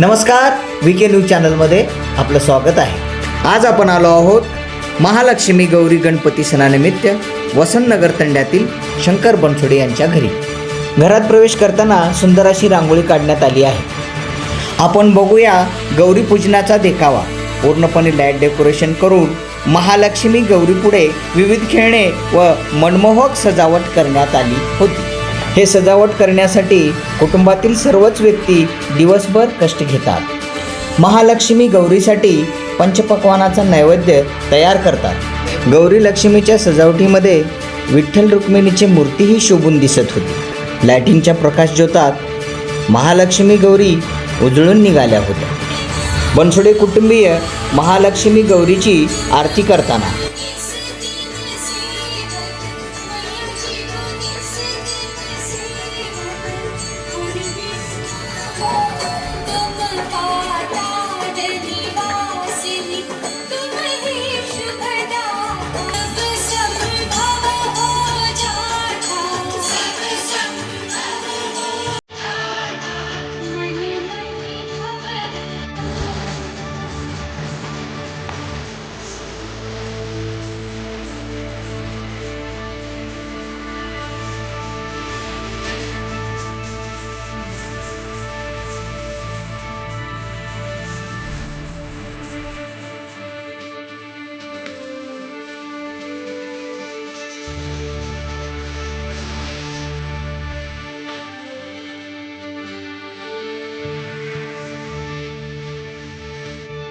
नमस्कार we K news चॅनलमध्ये आपलं स्वागत आहे. आज आपण आलो आहोत महालक्ष्मी गौरी गणपती सणानिमित्त वसंतनगर तंड्यातील शंकर बनसोडे यांच्या घरी. घरात प्रवेश करताना सुंदर अशी रांगोळी काढण्यात आली आहे. आपण बघूया गौरी पूजनाचा देखावा. पूर्णपणे लाइट डेकोरेशन करून महालक्ष्मी गौरीपुढे विविध खेळणे व मनमोहक सजावट करण्यात आली होती. हे सजावट करण्यासाठी कुटुंबातील सर्वच व्यक्ती दिवसभर कष्ट घेतात. महालक्ष्मी गौरीसाठी पंचपक्वानाचा नैवेद्य तयार करतात. गौरी लक्ष्मीच्या सजावटीमध्ये विठ्ठल रुक्मिणीची मूर्तीही शोभून दिसत होती. लायटिंगच्या प्रकाशज्योतात महालक्ष्मी गौरी उजळून निघाल्या होत्या. बनसोडे कुटुंबीय महालक्ष्मी गौरीची आरती करताना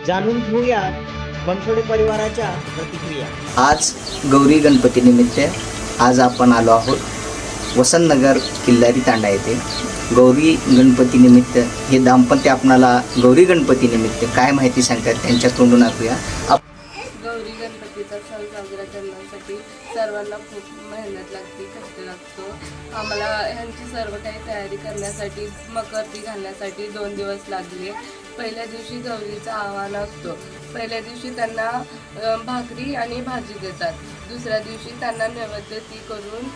जाणून घेऊया बनसोडे परिवाराच्या प्रतिक्रिया. आज गौरी गणपती निमित्त आज आपण आलो आहोत वसंतनगर किल्लारी तांडा येथे. गौरी गणपती निमित्त हे दाम्पत्य आपणाला गौरी गणपती निमित्त काय माहिती सांगतात त्यांच्या तोंडून ऐकूया. गौरी गणपतीचा सण साजरा करण्यासाठी सर्वांना खूप मेहनत लागते कष्ट लागतो. आम्हाला ह्यांची सर्व काही तयारी करण्यासाठी मकरती घालण्यासाठी दोन दिवस लागले. पहिल्या दिवशी गौरीचा आव्हान असतो. पहिल्या दिवशी त्यांना भाकरी आणि भाजी देतात. दुसऱ्या दिवशी त्यांना नैवेद्य ती करून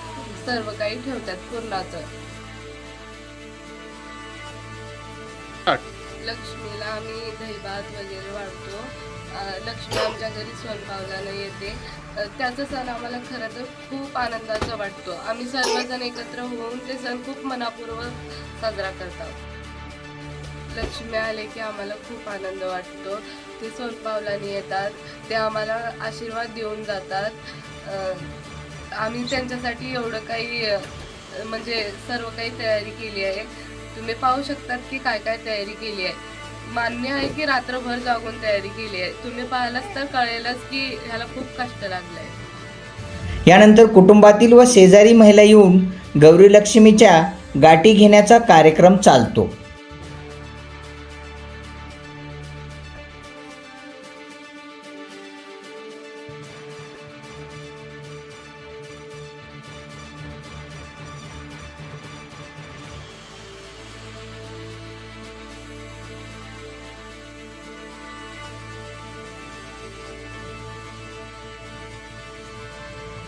सर्व काही ठेवतात पूर्णाचं. लक्ष्मीला आम्ही दहीभात वगैरे वाढतो. लक्ष्मी आमच्या घरी स्वयंपावल्यानं येते. त्याचा सण आम्हाला खरं तर खूप आनंदाचा वाटतो. आम्ही सर्वजण एकत्र होऊन ते सण खूप मनापूर्वक साजरा करतात. लक्ष्मी आले की आम्हाला खूप आनंद वाटतो. ते स्वयंपावलाने येतात ते आम्हाला आशीर्वाद देऊन जातात. आम्ही त्यांच्यासाठी एवढं काही म्हणजे सर्व काही तयारी केली आहे. तुम्ही पाहू शकतात की काय काय तयारी केली आहे. मान्य आहे की रात्रभर जागून तयारी केली आहे. तुम्ही पाहिलाच तर कळेलच की ह्याला खूप कष्ट लागलंय यानंतर कुटुंबातील व शेजारी महिला येऊन गौरी लक्ष्मीच्या गाठी घेण्याचा कार्यक्रम चालतो.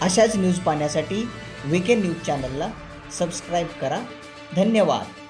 अशाच न्यूज पाहण्यासाठी वीके न्यूज चॅनलला सबस्क्राईब करा. धन्यवाद.